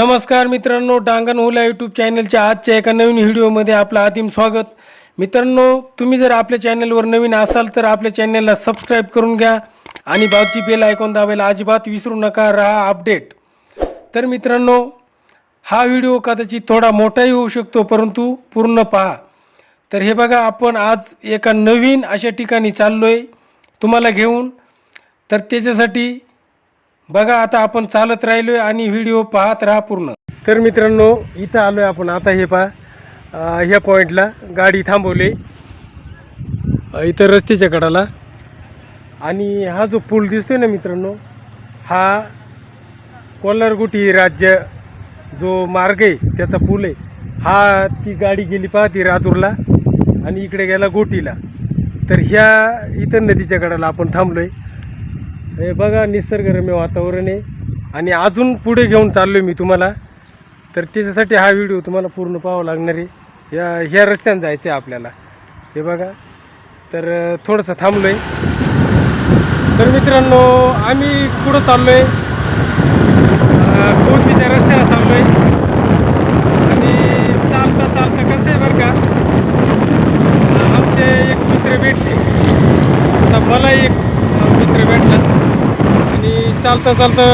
नमस्कार मित्रांनो डांगण ओला यूट्यूब चॅनलच्या आजच्या एका नवीन व्हिडिओमध्ये आपलं आदिम स्वागत. मित्रांनो तुम्ही जर आपल्या चॅनलवर नवीन असाल तर आपल्या चॅनलला सबस्क्राईब करून घ्या आणि बाजूची बेल ऐकून दाबायला अजिबात विसरू नका राहा अपडेट तर मित्रांनो हा व्हिडिओ कदाचित थोडा मोठाही होऊ शकतो परंतु पूर्ण पहा. तर हे बघा आपण आज एका नवीन अशा ठिकाणी चाललो आहे तुम्हाला घेऊन. तर त्याच्यासाठी बघा आता आपण चालत राहिलोय आणि व्हिडिओ पाहत राहा पूर्ण. तर मित्रांनो इथं आलोय आपण. आता हे पहा अं, ह्या पॉईंटला गाडी थांबवली. अं, इथं रस्त्याच्या कडाला. आणि हा जो पूल दिसतोय ना मित्रांनो हा कोल्हारगुटी राज्य जो मार्ग आहे त्याचा पूल आहे. हा ती गाडी गेली पहा ती राजूरला आणि इकडे गेला गोटीला. तर ह्या इथं नदीच्या कडाला आपण थांबलोय. हे बघा निसर्गरम्य वातावरण आहे. आणि अजून पुढे घेऊन चाललोय मी तुम्हाला. तर त्याच्यासाठी हा व्हिडिओ तुम्हाला पूर्ण पाहावा लागणार आहे. या ह्या रस्त्याने जायचं आहे आपल्याला. हे बघा. तर थोडंसं थांबलो आहे तर मित्रांनो आम्ही पुढं चाललो आहे कोणतीच्या रस्त्याला चाललो आहे आणि चालता चालता कसं आहे बरं का अं, आमचे एक मित्र भेटले आता मला एक अं, मित्र भेटला आणि चालता चालता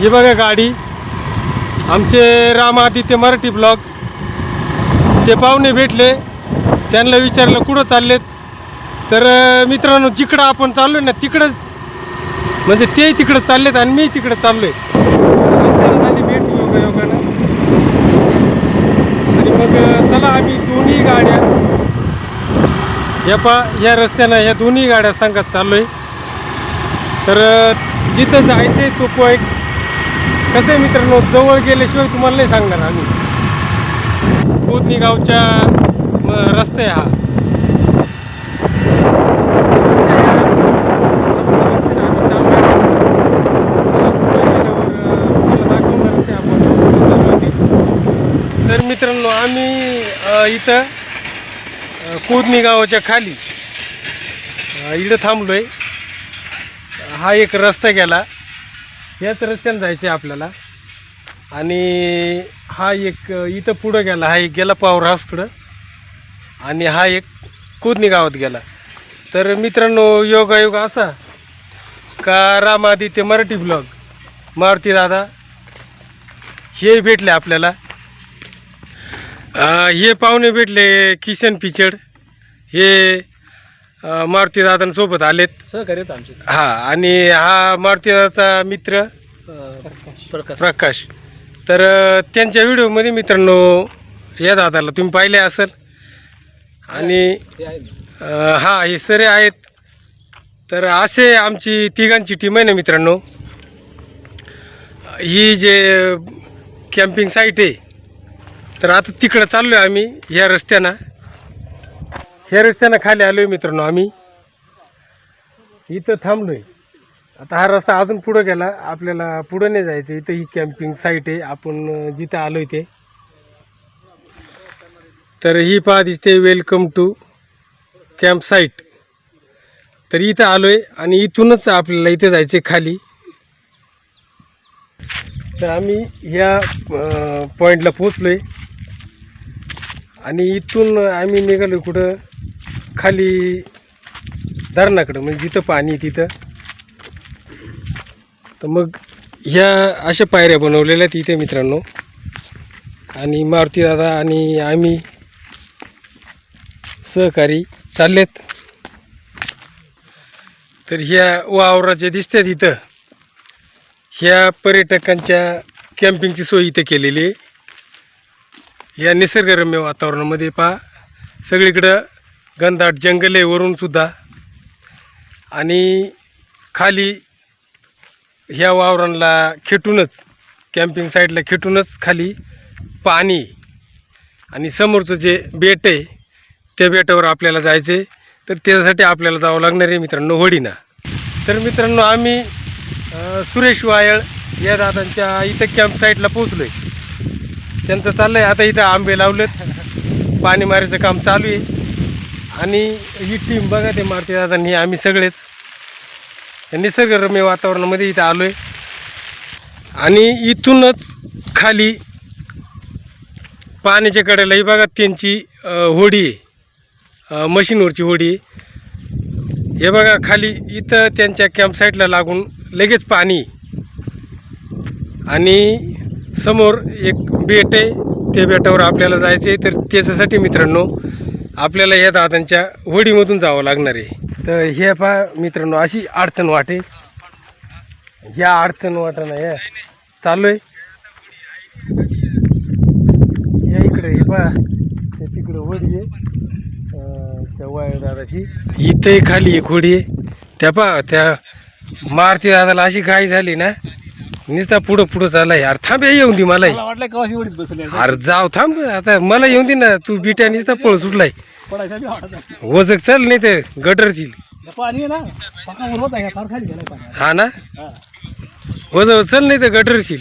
हे बघा गाडी. आमचे रामादित्य मराठी ब्लॉग. ते पाहुणे भेटले. त्यांना विचारलं कुठं चाललेत? तर मित्रांनो जिकडं आपण चाललो ना तिकडंच. म्हणजे ते तिकडं चाललेत आणि मी तिकडं चाललोय. आमच्याला झाली भेट योगायोगानं. आणि मग चला आम्ही दोन्ही गाड्या. या पा या रस्त्यानं या दोन्ही गाड्या संघात चाललोय. तर जिथं जायचं आहे तो पॉईंट कसं आहे मित्रांनो जवळ गेल्याशिवाय तुम्हाला नाही सांगणार आम्ही. कोदनी गावच्या रस्ता आहे हा. तर मित्रांनो आम्ही इथं अ, कोदनी गावाच्या खाली इथं थांबलो आहे हा एक रस्ता गेला. याच रस्त्याने जायचं आहे आपल्याला. आणि हा एक इथं पुढं गेला. हा एक गेला पॉवर हाऊसकडं आणि हा एक कुदनी गावात गेला. तर मित्रांनो योगायोग असा का रामादित्य मराठी ब्लॉग मारुती दादा हे भेटले आपल्याला. हे पाहुणे भेटले किशन पिचड. हे मारुती दादांसोबत आलेत. सहकार्य आमचे. हा आणि हा मारुती दादाचा मित्र प्रकाश. प्रकाश. तर अ, त्यांच्या व्हिडिओमध्ये मित्रांनो या दादाला तुम्ही पाहिले असेल. आणि हे आहे ना. अ, हा हे सरे आहेत. तर असे आमची तिघांची टीम आहे ना मित्रांनो. ही जे कॅम्पिंग साईट आहे. तर आता तिकडं चाललो आहे आम्ही ह्या रस्त्यानं. ह्या रस्त्यानं खाली आलो आहे मित्रांनो आम्ही. इथं थांबलो आहे आता हा रस्ता अजून पुढं गेला. आपल्याला पुढं नाही जायचं. इथं ही कॅम्पिंग साईट आहे. आपण जिथं आलो आहे ते. तर ही पहा दिसते वेलकम टू कॅम्प साईट तर इथं आलो आहे आणि इथूनच आपल्याला इथे जायचं आहे खाली. तर आम्ही ह्या पॉईंटला पोचलो आहे आणि इथून आम्ही निघालो कुठं? खाली धरणाकडं म्हणजे जिथं पाणी तिथं. तर मग ह्या अशा पायऱ्या बनवलेल्या आहेत इथे मित्रांनो. आणि मारुती दादा आणि आम्ही सहकारी चाललेत. तर ह्या वावराच्या दिसतात इथं. ह्या पर्यटकांच्या कॅम्पिंगची सोय इथं केलेली आहे. या निसर्गरम्य वातावरणामध्ये पहा. सगळीकडं घनदाट जंगल आहे वरून सुद्धा. आणि खाली ह्या वावरांना खेटूनच कॅम्पिंग साईडला खेटूनच खाली पाणी आणि समोरचं जे बेट आहे त्या बेटावर आपल्याला जायचं आहे तर त्याच्यासाठी आपल्याला जावं लागणार आहे मित्रांनो होडीना तर मित्रांनो आम्ही सुरेश वायळ या दादांच्या इथं कॅम्प साईटला पोचलो आहे त्यांचं चाललं आहे आता इथं आंबे लावलेत. पाणी मारायचं काम चालू आहे. आणि ही टीम बघा ते मारुती दादांनी आम्ही सगळेच. निसर्गरम्य वातावरणामध्ये इथं आलो आहे आणि इथूनच खाली पाण्याच्या कडेलाही बघा त्यांची होडी आहे. मशीनवरची होडी आहे. हे बघा खाली इथं त्यांच्या कॅम्पसाईटला लागून लगेच पाणी आणि समोर एक बेट आहे. त्या बेटावर आपल्याला जायचं आहे तर त्याच्यासाठी मित्रांनो आपल्याला या दादांच्या होडीमधून जावं लागणार आहे. तर हे पा मित्रांनो अशी अडचण वाटे या अडचण वाटणं या चालू आहे. या इकडे हे पा तिकडं होडी आहे. त्या वायर दादाची. इथंही खाली एक होडी आहे. त्या पा त्या मारती दादाला अशी घाई झाली ना नुसता पुढं पुढं चाललाय. यार थांब हे येऊन दे मला वाटलं कवाशी एवढीच बसली आहे. अरे जाव थांब. आता मला येऊन दे ना तू बिट्या नुसता पळ सुटलाय. पडायचा बी वाटत नाही. वजक चल नाही तर गटरची. या पाणी आहे ना पक्का उरवत आहे फार खाली गेलाय पाणी. हा ना? हा. चल नाही तर गटरशील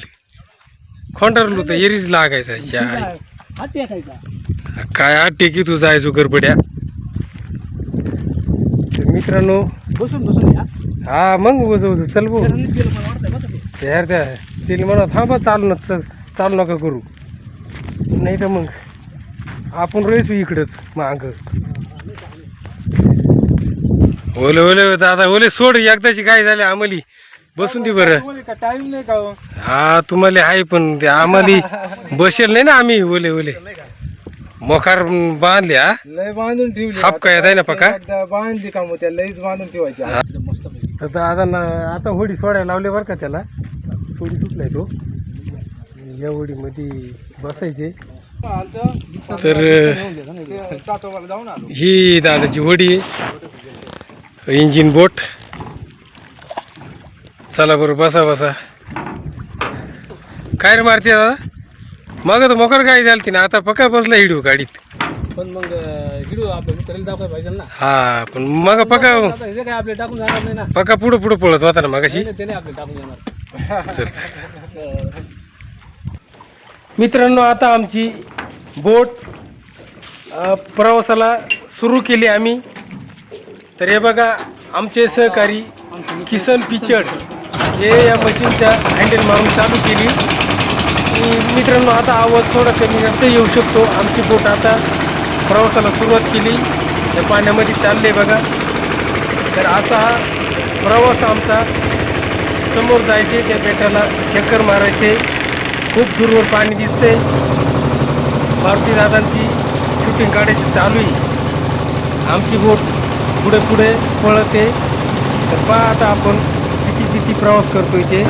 खोंडारलो तर एरीच लागायचा ठीक. आहे. हात टेकायचा काय आठ टेकी तू जायचो गरबड्या तर मित्रांनो बसून बसून या. हा मग वज वज चल भाऊ त्यानं नीट गेलं मला वाटतंय बघा ते. यार त्या तिला म्हणा थांबा चालू न चल चालू नका करू. नाही तर मग आपण राहायचो इकडंच माग. ओले ओले दादा ओले सोड एकदाची काय झाले आम्हाली? बसून दे बरं. टाइम नाही का हो? हा तुम्हाला आहे पण ते आम्हाला बसेल नाही ना आम्ही ओले ओले. मोकार बांधले हा? लय बांधून ठेवली. हाप काय आहे ना पका बांधली का मग त्या लईच बांधून ठेवायची. तर आता ना आता होडी सोडायला लावले बरं का त्याला. थोडी सुटलाय तो. या होडीमध्ये बसायचे. तर ही दादाची होडी. Engine boat. चला बरं बसा बसा. काय रे मारते दादा? मग तर मोकर गाडी झाली ना आता पक्का बसला हिडू गाडीत. पण मग हिडू आपल्या मित्राला दाखवायला पाहिजे ना हा पण मग पक्का आता हे काय आपले टाकून जाणार नाही ना. पक्का पुढं पुढं पळत होता ना मगाशी. नाही, नाही, त्याने आपले टाकून जाणार. चल. अं, मित्रांनो आता आमची बोट अ, प्रवासाला सुरू केली आम्ही. तर हे बघा आमचे सहकारी किसन पिचड हे या मशीनच्या हँडल मारून चालू केली. की मित्रांनो आता आवाज थोडा कमी जास्त येऊ शकतो. आमची बोट आता प्रवासाला सुरुवात केली. या पाण्यामध्ये चालले बघा. तर असा हा प्रवास आमचा समोर जायचे त्या बेटाला चक्कर मारायचे. खूप दूरवर पाणी दिसते. मारुतीदादांची शूटिंग काढायची चालू आहे. आमची बोट पुढे पुढे पळते. तर पहा आता आपण किती किती प्रवास करतो ते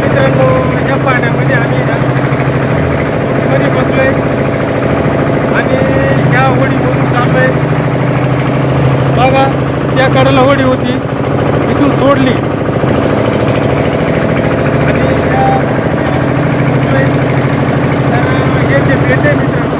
मित्रांनो या पाण्यामध्ये आम्ही ना बसलो आहे आणि ह्या होडीमधून आहे बघा त्या कडेला होडी होती. तिथून सोडली आणि या बसलोय. तर हे जे पेट आहे मित्रांनो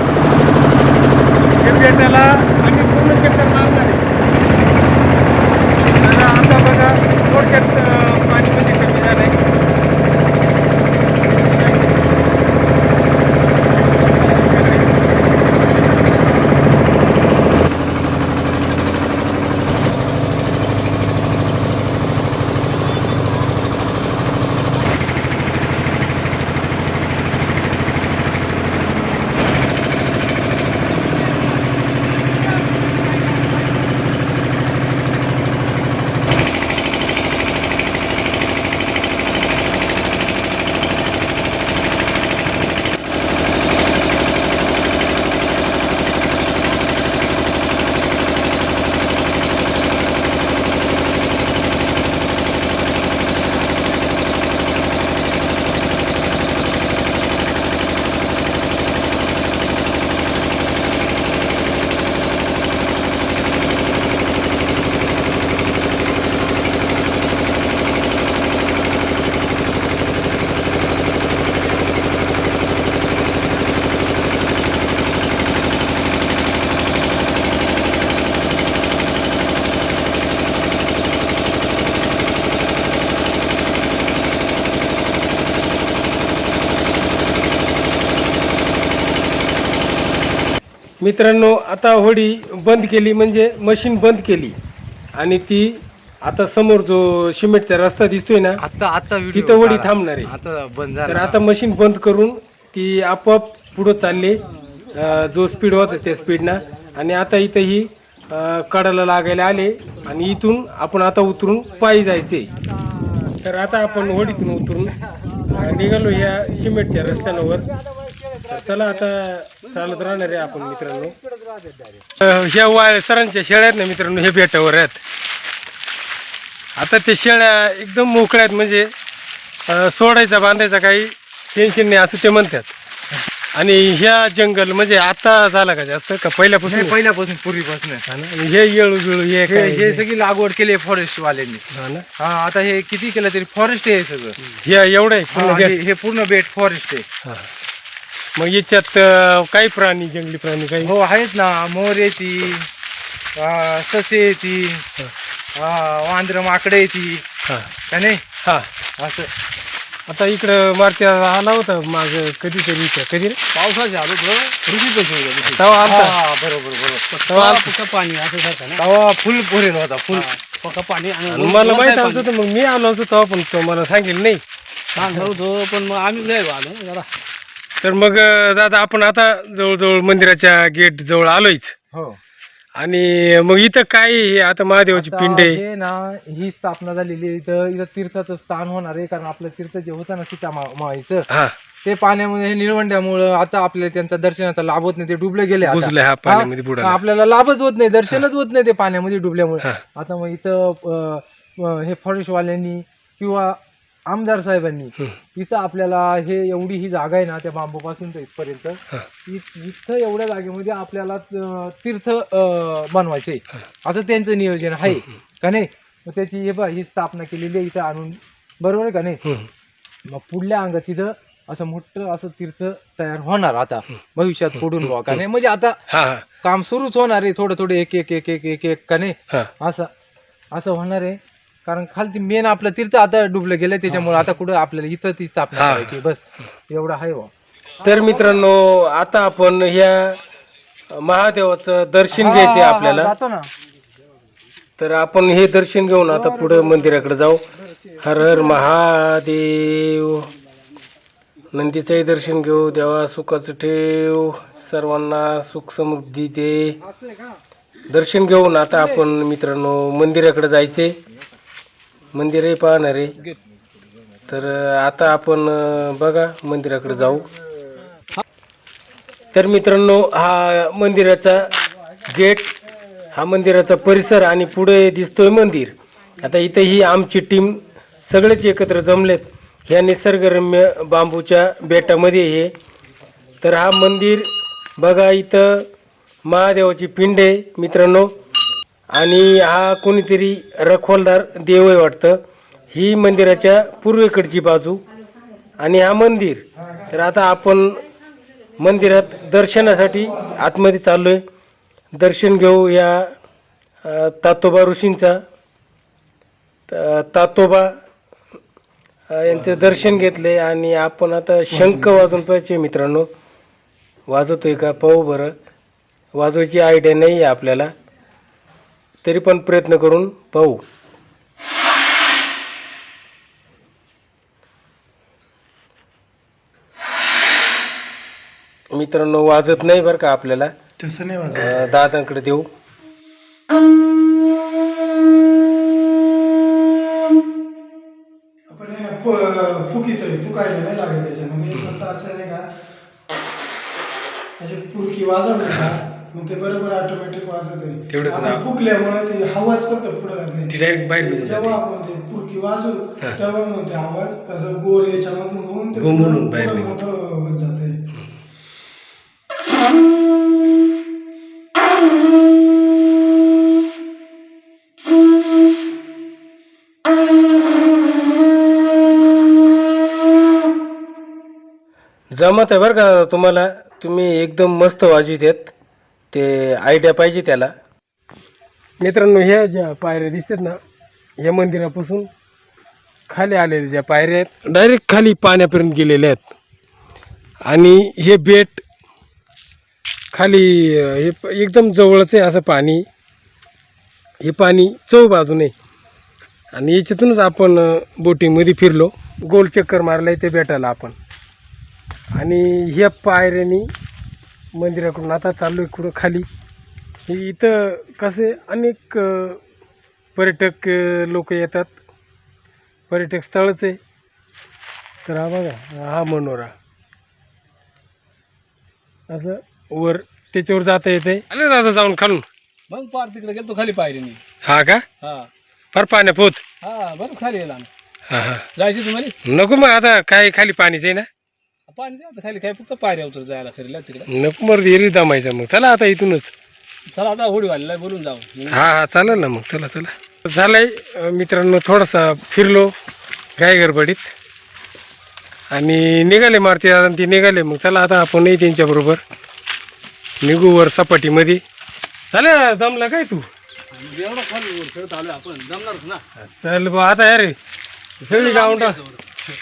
मित्रांनो आता होडी बंद केली म्हणजे मशीन बंद केली. आणि ती आता समोर जो सिमेंटचा रस्ता दिसतोय ना आता आता तिथं होडी थांबणार आहे. आता बंद तर आता मशीन बंद करून ती आपोआप पुढं चालली. अं, जो स्पीड होता त्या स्पीडनं आणि आता इथं ही अं, कडाला लागायला आले. आणि इथून आपण आता उतरून पायी जायचे तर आता आपण होडीतून उतरून अं, निघालो या सिमेंटच्या रस्त्यावर चला आता चालत राहणार आहे आपण मित्रांनो. ह्या वाय सरांच्या शेळ्या आहेत ना मित्रांनो हे बेटावर आहेत. आता ते शेळ्या एकदम मोकळ्या आहेत म्हणजे सोडायचा बांधायचा काही टेन्शन नाही असं ते म्हणतात. आणि ह्या जंगल म्हणजे आता झाला का जास्त का पहिल्यापासून? पहिल्यापासून पूर्वीपासून हा हे येळू बिळू हे हे काय? हे सगळी लागवड केली फॉरेस्ट वाल्यांनी हा आता हे किती केलं तरी फॉरेस्ट आहे हे सगळं. हे एवढं हा, पूर्ण बेट. फॉरेस्ट आहे. हा. मग याच्यात अं, काही प्राणी जंगली प्राणी काही? हो आहेत ना. मोर येती ससे येती वांद्र माकडे येती. हा. का नाही? हा. असं. आता इकडं मारती आला होता माग कधीतरी इथं. कधी रे? पावसाच्या आलो पैसे तेव्हा आलता बरोबर बरोबर. तेव्हा आलता. पाणी असं सारखं ना? तवा फुल भरेल होता फुल. फक्त पाणी आणि आणि मला माहीत होतं तर मग मी आलो होतो तेव्हा पण तो मला सांगेल नाही. सांगत होतो पण मग आम्ही नाही आलो. जरा तर मग दादा आपण आता जवळजवळ मंदिराच्या गेट जवळ आलोयच. हो. आणि मग इथं काय? हे आता महादेवाची पिंड आहे. हे ना ही स्थापना झालेली आहे. इथं इथं तीर्थाचं स्थान होणार आहे कारण आपलं तीर्थ जे होतं ना सीता मा- माईचं हा. ते पाण्यामध्ये हे निळवंड्यामुळं आता आपल्याला त्यांचा दर्शनाचा लाभ होत नाही ते डुबले गेले आता. बुजले हा पाण्यामध्ये हा, आपल्याला लाभच होत नाही दर्शनच होत नाही ते पाण्यामध्ये डुबल्यामुळे. हा. आता मग इथं अं, अं, हे फॉरेस्टवाल्यांनी किंवा आमदार साहेबांनी. इथं आपल्याला हे एवढी ही जागा आहे ना त्या बांबूपासून तर इथपर्यंत. इ- इथं एवढ्या जागेमध्ये आपल्याला अं, तीर्थ अं, बनवायचे असं त्यांचं नियोजन आहे. का नाही? मग त्याची हे बघ ही स्थापना केलेली आहे इथं आणून. बरोबर आहे का नाही. मग पुढल्या अंगात तिथं असं मोठं असं तीर्थ तयार होणार आता. भविष्यात पुढून बुवा का नाही म्हणजे आता हा हा. काम सुरूच होणार आहे. थोडं थोडं एक एक एक एक एक एक का नाही? हा. असं असं होणार आहे. कारण खालती मेन आपलं तीर्थ आता डुबलं गेलं त्याच्यामुळे आता कुठं आपल्याला इथं ती स्थापना. करायची बस एवढं आहे बुवा. तर मित्रांनो आता आपण ह्या महादेवाचं दर्शन घ्यायचे आपल्याला. जातो ना. तर आपण हे दर्शन घेऊन आता पुढे मंदिराकडे जाऊ. हर हर महादेव. नंदीचंही दर्शन घेऊ देवा सुखाचं ठेव सर्वांना सुख समृद्धी दे. दर्शन घेऊन आता आपण मित्रांनो मंदिराकडे जायचे मंदिरही पाहणार आहे. तर आता आपण बघा मंदिराकडे जाऊ. तर मित्रांनो हा मंदिराचा गेट हा मंदिराचा परिसर आणि पुढे दिसतोय मंदिर. आता इथं ही आमची टीम सगळेच एकत्र जमलेत. ह्या निसर्गरम्य बांबूच्या बेटामध्ये हे. तर हा मंदिर बघा इथं महादेवाची पिंड आहे मित्रांनो. आणि हा कोणीतरी रखवालदार देव आहे वाटतं. ही मंदिराच्या पूर्वेकडची बाजू आणि हा मंदिर. तर आता आपण मंदिरात दर्शनासाठी आतमध्ये चाललो आहे दर्शन घेऊ या तातोबा ऋषींचा. तातोबा यांचं दर्शन घेतले आणि आपण आता शंख वाजून पाहिजे मित्रांनो. वाजवतोय का? पाहू बरं. वाजवायची आयडिया नाही आहे आपल्याला. तरी पण प्रयत्न करून पाहू. मित्रांनो वाजत नाही बरं का आपल्याला. तसं नाही वाजत. अ, दादांकडे देऊ. आपण हे ना फु- फुकीत आहे फुकायला नाही लागत त्याच्यामध्ये फक्त असं नाही का अशी पुरकी वाजवली का मग ते बरोबर ऑटोमॅटिक वाजत तेवढंच आहे ना. आपण फुकल्यामुळे ते आवाज फक्त पुढे ती डायरेक्ट बाहेर निघून जेव्हा जाते आपण ते पुरकी वाजू हा. तेव्हा मग ते आवाज असं गोल याच्यामधून होऊन ते घुमून पुढं- बाहेर पुढं निघतं. मोठं होत जाते जमत आहे बरं का तुम्हाला तुम्ही एकदम मस्त वाजवित आहेत ते आयडिया पाहिजे त्याला. मित्रांनो ह्या ज्या पायऱ्या दिसतात ना या मंदिरापासून खाली आलेल्या ज्या पायऱ्या आहेत डायरेक्ट खाली पाण्यापर्यंत गेलेल्या आहेत. आणि हे बेट खाली हे एकदम जवळच आहे असं पाणी. हे पाणी चौ बाजूने आणि याच्यातूनच आपण बोटिंगमध्ये फिरलो. गोल चक्कर आहे ते बेटाला आपण. आणि ह्या पायऱ्यानी मंदिराकडून. आता चाललो आहे कुठं खाली. हे इथं कसे अनेक पर्यटक लोक येतात. पर्यटक स्थळच आहे. तर हा बघा हा मनोरा. असं वर त्याच्यावर जाता येते आले दादा जाऊन खालून? मग पार तिकडे गेलो खाली पायरीने. हा का? हा. फार पाण्या पोत हा बरं खाली येईल आम्ही हा हा. जायची तुम्हाला? नको मग आता काय खाली पाणीच आहे ना? पाणी द्या आता खाली काय फक्त पायऱ्या उतर जायला खरीला तिकडे. नको मग एरी दमायचं मग. चला आता इथूनच. चला आता होडी आहे, बोलून जाऊ. हा हा चालेल ना मग. चला चला. झालंय अं, मित्रांनो थोडासा फिरलो गाय गडबडीत आणि निघाले मारुती दादा आणि ते निघाले मग. चला आता आपणही त्यांच्याबरोबर निघू वर सपाटीमध्ये. चालेल दमला काय तू? एवढं खाली खेळत आलोय आपण. जमणारच ना. चल बा आता अरे सगळी गावंडाळ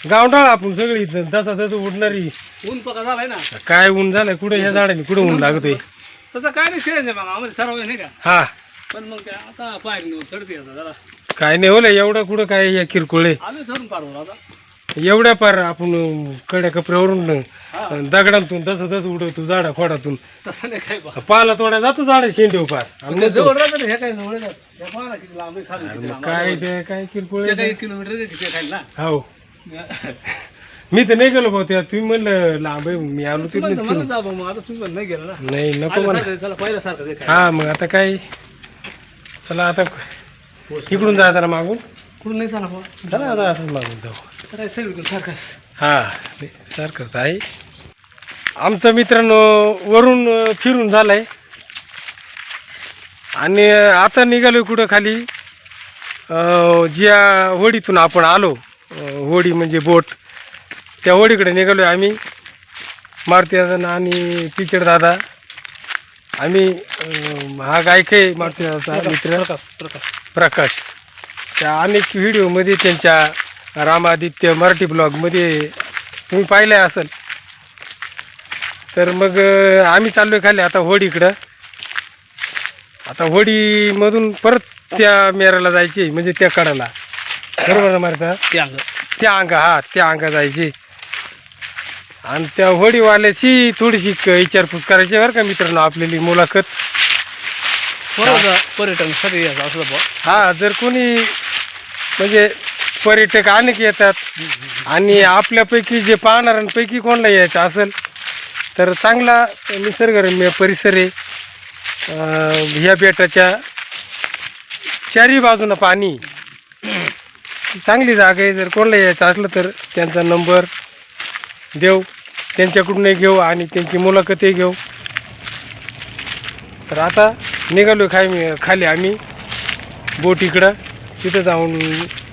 गावंडाळ आपण सगळी दसा दस उडणारी. ऊन पका झालाय ना. काय ऊन झालंय कुठे ह्या झाडाने कुठं ऊन लागतोय? तसं काय नाही खेळायचं मग आम्हाला सर्व नाही का? हा. पण मग काय आता पायरी चढते आता जरा. काय नाही होलं एवढं कुठं काय या किरकोळे आम्ही धरून पाडवर आता. एवढ्या पार आपण कड्या कपड्यावरून. दगडांतून तसं तसं उडवतो झाडा खोडातून. तसं नाही काय बा. पाला तोड्या जातो झाडा शेंडीव पार आणि ते मग तो- जवळ राहतं ना, हे काय जवळ राहतं. हे पहा ना किती लांब आहे, खाली अरे किती मग लांब काय आहे. ते काय ते किरकोळ किलोमीटर आहे किती खाली ना. हो. मी तर नाही गेलो भाऊ त्या तुम्ही म्हणलं लांब आहे मी आलो तिथून म्हणून जा बा मग आता तुम्ही पण नाही गेला ना. नाही नको मला आल्यासारखं, चला पहिल्यासारखं ते काय. हा मग आता काय? चला आता इकडून जायचं ना मागून. कुठून नाही सांगा बा. चला आता असंच मागून जाऊ. तर काय सगळीकडे सारखं. हा सारखंच आहे. आमचं मित्रांनो वरून अं, फिरून झालंय. आणि अं, आता निघालो कुठं खाली? अं, ज्या होडीतून आपण आलो. होडी म्हणजे बोट. त्या होडीकडे निघालो आम्ही. मारुती दादा आणि पिचड दादा. आम्ही हा गायक आहे मारुती दादाचा मित्र. प्रकाश त्या अनेक व्हिडिओमध्ये त्यांच्या रामादित्य मराठी ब्लॉगमध्ये तुम्ही पाहिलं आहे असेल. तर मग आम्ही चाललो आहे खाली आता होडीकडं. आता होडीमधून परत त्या मेराला जायचे म्हणजे त्या कडाला. बरोबर ना मारता ते अंग त्या अंगा हा त्या अंगा जायचे. आणि त्या होडीवाल्याची थोडीशी क- विचारपूस करायची बरं का मित्रांनो आपल्याली मुलाखत. बरोबर पर्यटनसाठी यायचं असलं बा हा जर कोणी म्हणजे पर्यटक अनेक येतात आणि आपल्यापैकी जे पाहणाऱ्यांपैकी कोणाला यायचं असेल तर चांगला निसर्गरम्य परिसर आहे अं, ह्या बेटाच्या चारी बाजूनं पाणी चांगली जागा आहे. जर कोणाला यायचं असलं तर त्यांचा नंबर देऊ. त्यांच्याकडूनही घेऊ आणि त्यांची मुलाखतही घेऊ. तर आता निघालो खाय खाली आम्ही. बोट इकडं. तिथं जाऊन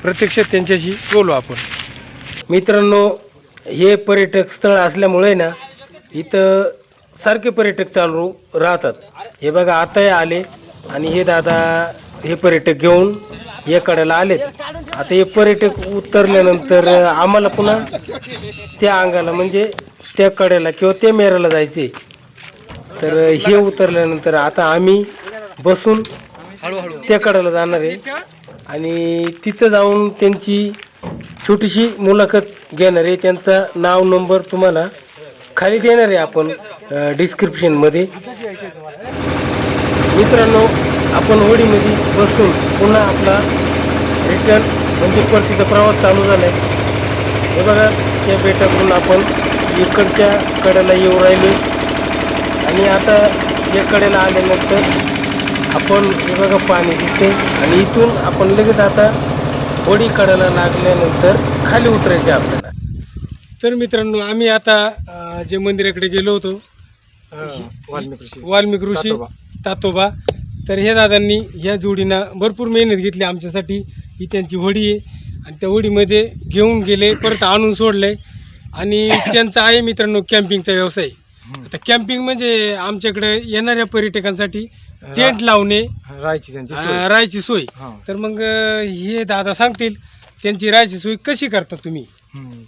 प्रत्यक्ष त्यांच्याशी बोलू आपण. मित्रांनो हे पर्यटक स्थळ असल्यामुळे ना इथं सारखे पर्यटक चालू राहतात. हे बघा आताही आले आणि हे दादा हे पर्यटक घेऊन या कड्याला आलेत. आता हे पर्यटक उतरल्यानंतर आम्हाला पुन्हा त्या अंगाला म्हणजे त्या कड्याला किंवा त्या मेराला जायचे. तर हे उतरल्यानंतर आता आम्ही बसून त्या कड्याला जाणार आहे. आणि तिथं जाऊन त्यांची छोटीशी मुलाखत घेणार आहे. त्यांचा नाव नंबर तुम्हाला खाली देणार आहे आपण डिस्क्रिप्शनमध्ये मित्रांनो आपण होडीमध्ये बसून पुन्हा आपला रिटर्न म्हणजे परतीचा प्रवास चालू झाला आहे हे बघा त्या बेटाकडून आपण इकडच्या कडेला येऊ राहिलो आणि आता या कडेला आल्यानंतर आपण हे बघा पाणी दिसते आणि इथून आपण लगेच आता होडी कडेला लागल्यानंतर खाली उतरायचे आपल्याला. तर मित्रांनो आम्ही आता जे मंदिराकडे गेलो होतो वाल्मिक ऋषी. वाल्मिक ऋषी. तातोबा. तर ह्या दादांनी ह्या जोडीनं भरपूर मेहनत घेतली आमच्यासाठी. ही त्यांची होडी आहे आणि त्या होडीमध्ये घेऊन गेले परत आणून सोडले आणि त्यांचा आहे मित्रांनो कॅम्पिंगचा व्यवसाय आता कॅम्पिंग म्हणजे आमच्याकडे येणाऱ्या पर्यटकांसाठी टेंट लावणे राहायची त्यांची. अं, राहायची सोय हा. तर मग अं, हे दादा सांगतील त्यांची राहायची सोय कशी करता तुम्ही हम्म.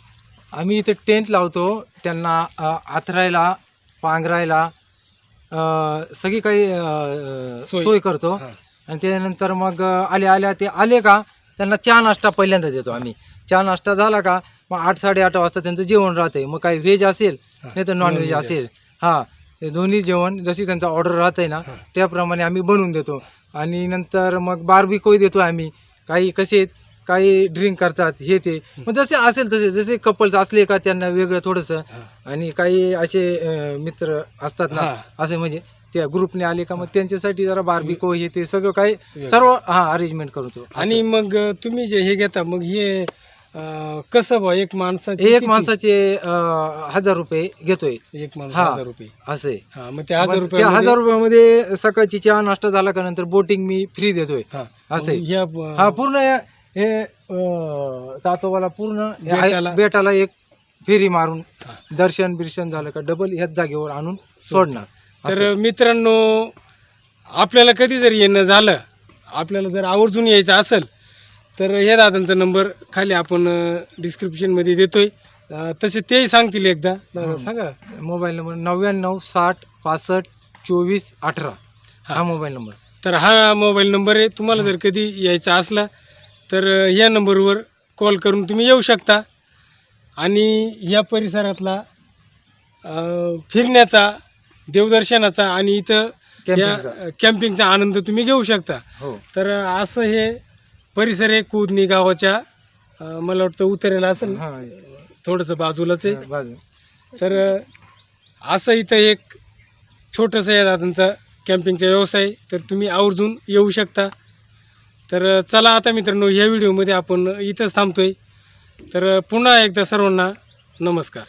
आम्ही इथे टेंट लावतो त्यांना अ, आथरायला पांघरायला अं, सगळी काही अं, सोय. सोय करतो हा. आणि त्यानंतर मग अं, आले आल्या ते आले का त्यांना चहा नाश्ता पहिल्यांदा देतो आम्ही चहा नाश्ता झाला का मग आठ साडेआठ वाजता त्यांचं जेवण राहते मग काही व्हेज असेल. नाही तर नॉनव्हेज असेल हा ते दोन्ही जेवण जशी त्यांचा ऑर्डर राहते ना. त्याप्रमाणे आम्ही बनवून देतो आणि नंतर मग बारबिकोई देतो आम्ही काही कसे काही ड्रिंक करतात हे ते मग जसे असेल तसे जसे कपल्स असले का त्यांना वेगळं थोडंसं. आणि काही असे मित्र असतात ना. असे म्हणजे त्या ग्रुपने आले का मग त्यांच्यासाठी जरा बार्बिको हे ते सगळं काही. सर्व हा अरेंजमेंट करतो आणि मग तुम्ही जे हे घेता मग हे अं, कसं बा एक माणसाची एक किती? माणसाचे अं, हजार रुपये घेतोय एक माणूस हा. हजार रुपये असे हा मग ते हजार रुपये रुपयामध्ये सकाळची चहा नाश्ता झाला का नंतर बोटिंग मी फ्री देतोय असे. हा पूर्ण हे- हे अं, तातोबाला पूर्ण बेटाला- बेटाला एक फेरी मारून हा. दर्शन बिर्शन झालं का डबल ह्याच जागेवर आणून सोडणार तर. मित्रांनो आपल्याला कधी जर येणं झालं आपल्याला जर आवर्जून यायचं असेल तर या दादांचा नंबर खाली आपण डिस्क्रिप्शनमध्ये देतोय. तसे तेही सांगतील एकदा. सांगा. मोबाईल नंबर नव्याण्णव साठ पासष्ट चोवीस अठरा. हा. हा मोबाईल नंबर. तर हा मोबाईल नंबर आहे. तुम्हाला जर कधी यायचा असला तर या नंबरवर कॉल करून तुम्ही येऊ शकता. आणि या परिसरातला फिरण्याचा देवदर्शनाचा आणि इथं या कॅम्पिंगचा. कॅम्पिंगचा आनंद तुम्ही घेऊ शकता. हो. तर असं हे परिसर आहे कुदनी गावाच्या. अं, मला वाटतं उतरेला असेल हा, थोडंसं बाजूलाच आहे. बाजू. तर अं, असं इथं एक छोटंसं या दादांचा कॅम्पिंगचा व्यवसाय आहे. तर तुम्ही आवर्जून येऊ शकता. तर अं, चला आता मित्रांनो या व्हिडिओमध्ये आपण इथंच थांबतोय. तर अं, पुन्हा एकदा सर्वांना नमस्कार.